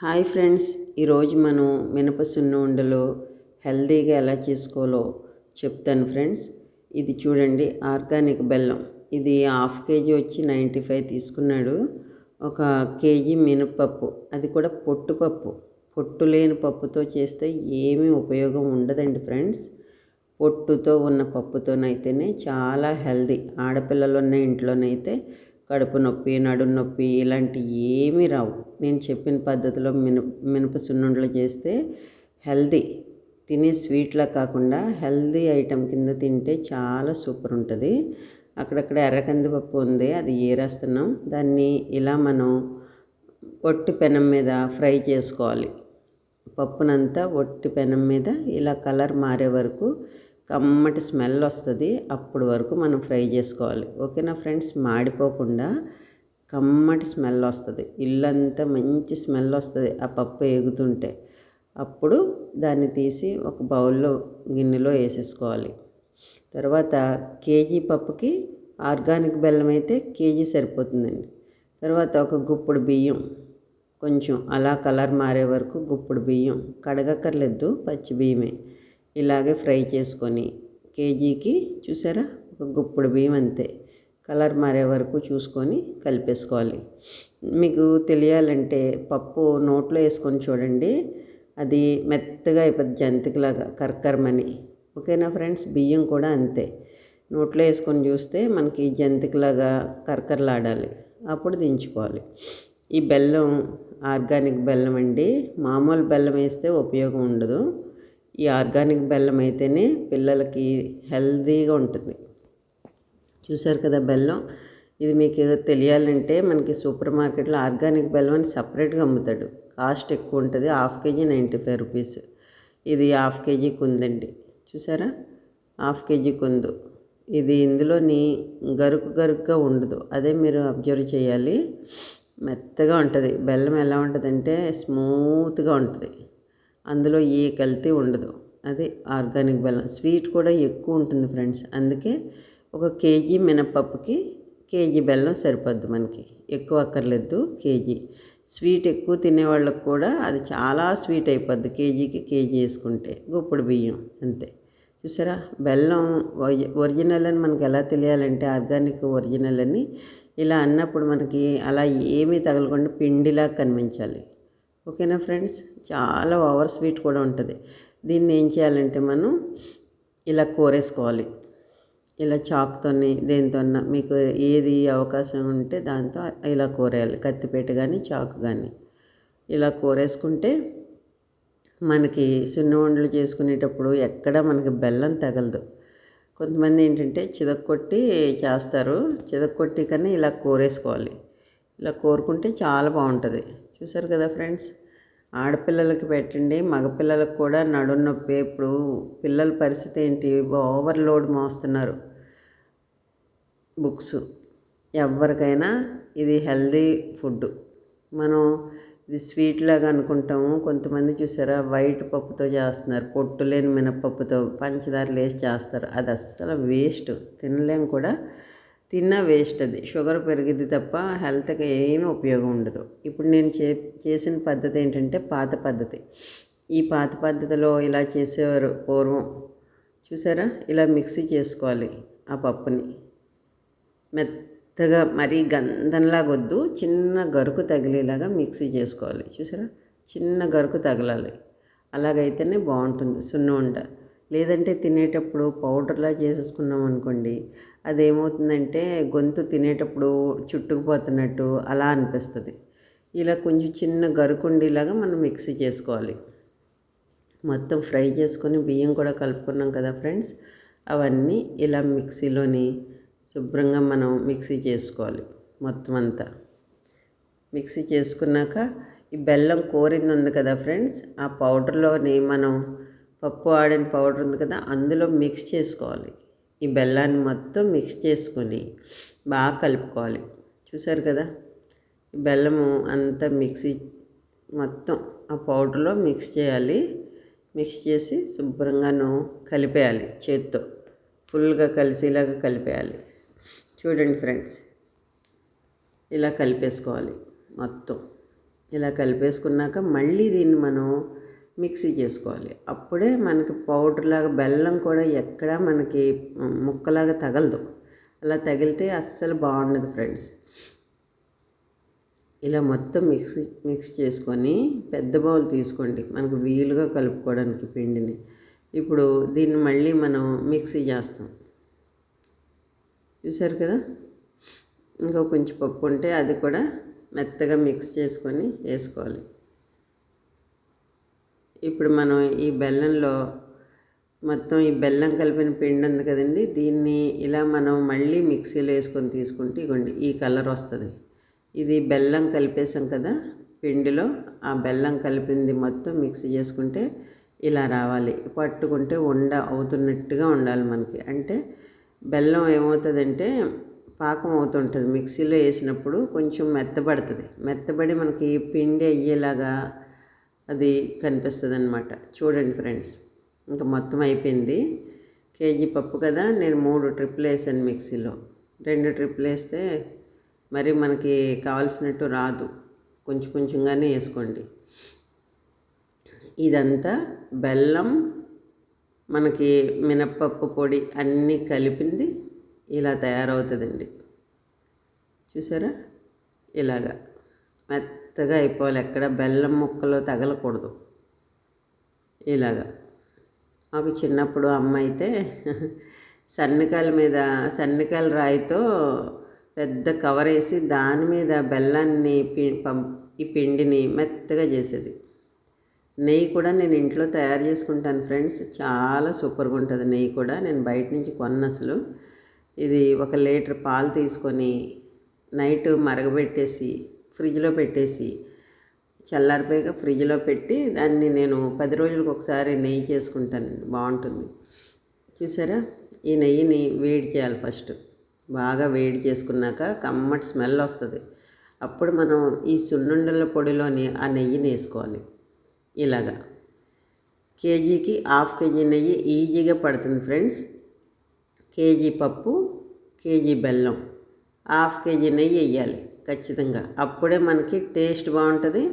Hi friends ఈరోజు మనం మినప సున్ను ఉండలు హెల్తీగా ఎలా చేసుకోవాలో చెప్తాను ఫ్రెండ్స్. ఇది చూడండి ఆర్గానిక్ బెల్లం. ఇది హాఫ్ కేజీ వచ్చి నైంటీ ఫైవ్ తీసుకున్నాడు. ఒక కేజీ మినపప్పు అది కూడా పొట్టుపప్పు పొట్టు లేని పప్పుతో చేస్తే ఏమీ ఉపయోగం ఉండదండి ఫ్రెండ్స్. పొట్టుతో ఉన్న పప్పుతోనైతేనే చాలా హెల్దీ. ఆడపిల్లలు ఉన్న ఇంట్లోనైతే కడుపు నొప్పి నడుము నొప్పి ఇలాంటి ఏమీ రావు. నేను చెప్పిన పద్ధతిలో మిన మినప సున్నుండలు చేస్తే హెల్దీ తినే స్వీట్లా కాకుండా హెల్దీ ఐటెం కింద తింటే చాలా సూపర్ ఉంటుంది. అక్కడక్కడ ఎర్రకందిపప్పు ఉంది అది ఏరేస్తున్నాం. దాన్ని ఇలా మనం ఒట్టి పెనం మీద ఫ్రై చేసుకోవాలి. పప్పునంతా ఒట్టి పెనం మీద ఇలా కలర్ మారే వరకు కమ్మటి స్మెల్ వస్తుంది అప్పుడు వరకు మనం ఫ్రై చేసుకోవాలి. ఓకేనా ఫ్రెండ్స్? మాడిపోకుండా కమ్మటి స్మెల్ వస్తుంది. ఇల్లంతా మంచి స్మెల్ వస్తుంది ఆ పప్పు ఎగుతుంటే అప్పుడు దాన్ని తీసి ఒక బౌల్లో గిన్నెలో వేసేసుకోవాలి. తర్వాత కేజీ పప్పుకి ఆర్గానిక్ బెల్లం అయితే కేజీ సరిపోతుందండి. తర్వాత ఒక గుప్పుడు బియ్యం కొంచెం అలా కలర్ మారే వరకు గుప్పుడు బియ్యం. కడగక్కర్లేదు పచ్చి బియ్యమే. ఇలాగే ఫ్రై చేసుకొని కేజీకి చూసారా? ఒక గుప్పుడు బియ్యం అంతే. కలర్ మారే వరకు చూసుకొని కలిపేసుకోవాలి. మీకు తెలియాలంటే పప్పు నోట్లో వేసుకొని చూడండి. అది మెత్తగా అయిపోద్ది జంతికలాగా కర్కర్మని. ఓకేనా ఫ్రెండ్స్? బియ్యం కూడా అంతే. నోట్లో వేసుకొని చూస్తే మనకి జంతికలాగా కర్కర్లాడాలి. అప్పుడు దించుకోవాలి. ఈ బెల్లం ఆర్గానిక్ బెల్లం అండి. మామూలు బెల్లం వేస్తే ఉపయోగం ఉండదు. ఈ ఆర్గానిక్ బెల్లం అయితేనే పిల్లలకి హెల్తీగా ఉంటుంది. చూసారు కదా బెల్లం? ఇది మీకు తెలియాలంటే మనకి సూపర్ మార్కెట్లో ఆర్గానిక్ బెల్లం అని సపరేట్గా అమ్ముతాడు. కాస్ట్ ఎక్కువ ఉంటుంది half KG ninety five rupees. ఇది హాఫ్ కేజీకి ఉందండి చూసారా హాఫ్ కేజీ కుందు. ఇది ఇందులోని గరుకు గరుకుగా ఉండదు. అదే మీరు అబ్జర్వ్ చేయాలి. మెత్తగా ఉంటుంది. బెల్లం ఎలా ఉంటుందంటే స్మూత్గా ఉంటుంది. అందులో ఏ కల్తీ ఉండదు. అది ఆర్గానిక్ బెల్లం స్వీట్ కూడా ఎక్కువ ఉంటుంది ఫ్రెండ్స్. అందుకే ఒక కేజీ మినపప్పుకి కేజీ బెల్లం సరిపోద్ది మనకి. ఎక్కువ అక్కర్లేదు కేజీ. స్వీట్ ఎక్కువ తినేవాళ్ళకి కూడా అది చాలా స్వీట్ అయిపోద్ది కేజీకి కేజీ వేసుకుంటే. గుప్పుడు బియ్యం అంతే. చూసారా? బెల్లం ఒరిజినల్ అని మనకి ఎలా తెలియాలంటే ఆర్గానిక్ ఒరిజినల్ అని ఇలా అన్నప్పుడు మనకి అలా ఏమీ తగలకుండా పిండిలా కనిపించాలి. ఓకేనా ఫ్రెండ్స్? చాలా ఓవర్ స్వీట్ కూడా ఉంటుంది. దీన్ని ఏం చేయాలంటే మనం ఇలా కోరేసుకోవాలి. ఇలా చాక్తోని దేనితోన్నా మీకు ఏది అవకాశం ఉంటే దాంతో ఇలా కోరేయాలి. కత్తిపేట కానీ చాకు కానీ ఇలా కోరేసుకుంటే మనకి సున్నవండలు చేసుకునేటప్పుడు ఎక్కడ మనకి బెల్లం తగలదు. కొంతమంది ఏంటంటే చిదక్కొట్టి చేస్తారు. చిదక్కొట్టి కానీ ఇలా కోరేసుకోవాలి. ఇలా కోరుకుంటే చాలా బాగుంటుంది. చూసారు కదా ఫ్రెండ్స్? ఆడపిల్లలకి పెట్టండి మగపిల్లలకు కూడా నడుము నొప్పి ఇప్పుడు పిల్లల పరిస్థితి ఏంటి? ఓవర్లోడ్ మోస్తున్నారు బుక్స్. ఎవరికైనా ఇది హెల్దీ ఫుడ్. మనం ఇది స్వీట్ లాగా అనుకుంటాము. కొంతమంది చూసారా? వైట్ పప్పుతో చేస్తున్నారు. పొట్టు లేని మినపప్పుతో పంచదార లేసి చేస్తారు. అది అస్సలు వేస్ట్. తినలేము కూడా. తిన్నా వేస్ట్ అది. షుగర్ పెరిగిద్ది తప్ప హెల్త్కి ఏమీ ఉపయోగం ఉండదు. ఇప్పుడు నేను చే చేసిన పద్ధతి ఏంటంటే పాత పద్ధతి. ఈ పాత పద్ధతిలో ఇలా చేసేవారు పూర్వం. చూసారా? ఇలా మిక్సీ చేసుకోవాలి ఆ పప్పుని. మెత్తగా మరీ గంధంలాగా వద్దు చిన్న గరుకు తగిలేలాగా మిక్సీ చేసుకోవాలి. చూసారా? చిన్న గరుకు తగలాలి. అలాగైతేనే బాగుంటుంది. సున్న ఉండ లేదంటే తినేటప్పుడు పౌడర్లా చేసేసుకున్నాం అనుకోండి అదేమవుతుందంటే గొంతు తినేటప్పుడు చుట్టుకుపోతున్నట్టు అలా అనిపిస్తుంది. ఇలా కొంచెం చిన్న గరుకుండేలాగా మనం మిక్సీ చేసుకోవాలి. మొత్తం ఫ్రై చేసుకొని బియ్యం కూడా కలుపుకున్నాం కదా ఫ్రెండ్స్ అవన్నీ ఇలా మిక్సీలోని శుభ్రంగా మనం మిక్సీ చేసుకోవాలి మొత్తం అంతా. మిక్సీ చేసుకున్నాక ఈ బెల్లం కోరింది ఉంది కదా ఫ్రెండ్స్ ఆ పౌడర్లోని మనం పప్పు ఆడిన పౌడర్ ఉంది కదా అందులో మిక్స్ చేసుకోవాలి. ఈ బెల్లాన్ని మొత్తం మిక్స్ చేసుకొని బాగా కలుపుకోవాలి. చూసారు కదా? ఈ బెల్లము అంతా మిక్సీ మొత్తం ఆ పౌడర్లో మిక్స్ చేయాలి. మిక్స్ చేసి శుభ్రంగాను కలిపేయాలి చేత్తో. ఫుల్గా కలిసేలాగా కలిపేయాలి. చూడండి ఫ్రెండ్స్ ఇలా కలిపేసుకోవాలి మొత్తం. ఇలా కలిపేసుకున్నాక మళ్ళీ దీన్ని మనం మిక్సీ చేసుకోవాలి. అప్పుడే మనకి పౌడర్ లాగా బెల్లం కూడా ఎక్కడా మనకి ముక్కలాగా తగలదు. అలా తగిలితే అస్సలు బాగుండదు ఫ్రెండ్స్. ఇలా మొత్తం మిక్స్ మిక్స్ చేసుకొని పెద్ద బౌల్ తీసుకోండి. మనకు వీలుగా కలుపుకోవడానికి పిండిని. ఇప్పుడు దీన్ని మళ్ళీ మనం మిక్సీ చేస్తాం. చూసారు కదా? ఇంకా కొంచెం పప్పు ఉంటే అది కూడా మెత్తగా మిక్స్ చేసుకొని వేసుకోవాలి. ఇప్పుడు మనం ఈ బెల్లంలో మొత్తం ఈ బెల్లం కలిపిన పిండి ఉంది కదండి దీన్ని ఇలా మనం మళ్ళీ మిక్సీలో వేసుకొని తీసుకుంటే ఇగోండి ఈ కలర్ వస్తుంది. ఇది బెల్లం కలిపేసాం కదా పిండిలో ఆ బెల్లం కలిపింది మొత్తం మిక్సీ చేసుకుంటే ఇలా రావాలి. పట్టుకుంటే ఉండ అవుతున్నట్టుగా ఉండాలి మనకి. అంటే బెల్లం ఏమవుతుందంటే పాకం అవుతుంటుంది. మిక్సీలో వేసినప్పుడు కొంచెం మెత్తబడుతుంది. మెత్తబడి మనకి పిండి అయ్యేలాగా అది కనిపిస్తుంది అనమాట చూడండి ఫ్రెండ్స్ ఇంకా మొత్తం అయిపోయింది. కేజీ పప్పు కదా నేను మూడు ట్రిప్పులు వేసాను మిక్సీలో. రెండు ట్రిప్పులు వేస్తే మరి మనకి కావాల్సినట్టు రాదు. కొంచెం కొంచెంగానే వేసుకోండి. ఇదంతా బెల్లం మనకి మినప్పప్పు పొడి అన్నీ కలిపింది ఇలా తయారవుతుందండి. చూసారా? ఇలాగా. మెత్తగా అయిపోవాలి. ఎక్కడ బెల్లం ముక్కలు తగలకూడదు. ఇలాగా. మాకు చిన్నప్పుడు అమ్మ అయితే సన్నికాయల మీద సన్నికాయల రాయితో పెద్ద కవర్ వేసి దాని మీద బెల్లాన్ని పి ఈ పిండిని మెత్తగా చేసేది. నెయ్యి కూడా నేను ఇంట్లో తయారు చేసుకుంటాను ఫ్రెండ్స్. చాలా సూపర్గా ఉంటుంది నెయ్యి కూడా. నేను బయట నుంచి కొన్న అసలు. ఇది ఒక లీటర్ పాలు తీసుకొని నైట్ మరగబెట్టేసి ఫ్రిడ్జ్లో పెట్టేసి చల్లారిపోయాక ఫ్రిడ్జ్లో పెట్టి దాన్ని నేను పది రోజులకు ఒకసారి నెయ్యి చేసుకుంటాను. బాగుంటుంది. చూసారా? ఈ నెయ్యిని వేడి చేయాలి ఫస్ట్. బాగా వేడి చేసుకున్నాక కమ్మటి స్మెల్ వస్తుంది. అప్పుడు మనం ఈ సున్నుండల పొడిలోని ఆ నెయ్యిని వేసుకోవాలి. ఇలాగా. కేజీకి హాఫ్ కేజీ నెయ్యి ఈజీగా పడుతుంది ఫ్రెండ్స్. కేజీ పప్పు కేజీ బెల్లం. హాఫ్ కేజీ నెయ్యి వేయాలి. ఖచ్చితంగా. అప్పుడే మనకి టేస్ట్ బాగుంటుంది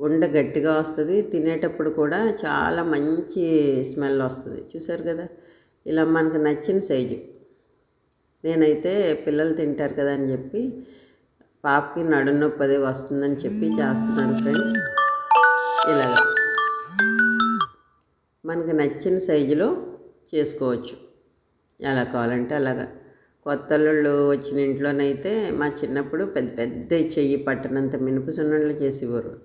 ఉండ గట్టిగా వస్తుంది. తినేటప్పుడు కూడా చాలా మంచి స్మెల్ వస్తుంది. చూసారు కదా? ఇలా మనకు నచ్చిన సైజు. నేనైతే పిల్లలు తింటారు కదా అని చెప్పి పాపకి నడునొప్పి అది వస్తుందని చెప్పి చేస్తున్నాను ఫ్రెండ్స్. ఇలాగా. మనకు నచ్చిన సైజులో చేసుకోవచ్చు. ఎలా కావాలంటే అలాగా. కొత్త అల్లుళ్ళు వచ్చిన ఇంట్లోనైతే మా చిన్నప్పుడు పెద్ద పెద్ద చెయ్యి పట్టనంత మినప సున్నుండలు చేసేవారు.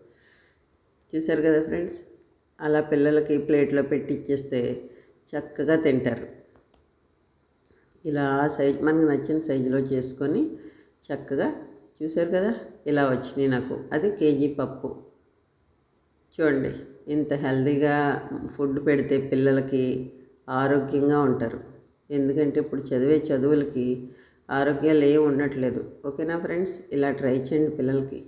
చూసారు కదా ఫ్రెండ్స్? అలా పిల్లలకి ప్లేట్లో పెట్టి ఇచ్చేస్తే చక్కగా తింటారు. ఇలా సైజ్ మనకు నచ్చిన సైజులో చేసుకొని చక్కగా చూసారు కదా? ఇలా వచ్చినాయి నాకు. అది కేజీ పప్పు. చూడండి ఇంత హెల్తీగా ఫుడ్ పెడితే పిల్లలకి ఆరోగ్యంగా ఉంటారు. ఎందుకంటే ఇప్పుడు చదివే చదువులకి ఆరోగ్యాలు ఏమి ఉండట్లేదు. ఓకేనా ఫ్రెండ్స్? ఇలా ట్రై చేయండి పిల్లలకి.